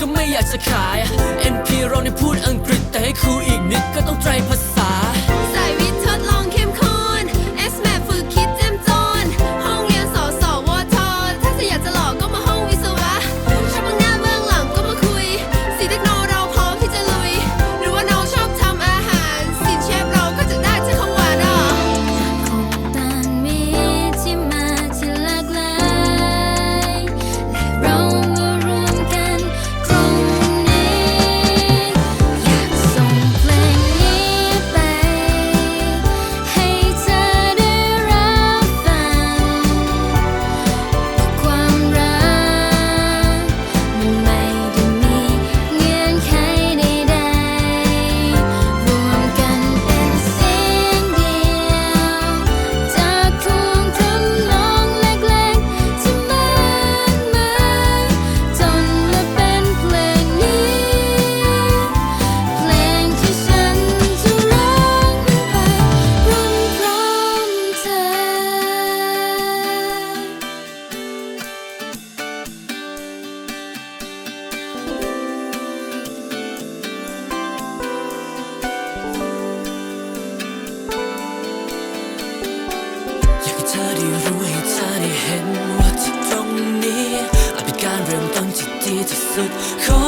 ก็ไม่อยากจะขาย MP เราในพูดอังกฤษแต่ให้ครูอีกนิดก็ต้องไตรภาษา to set.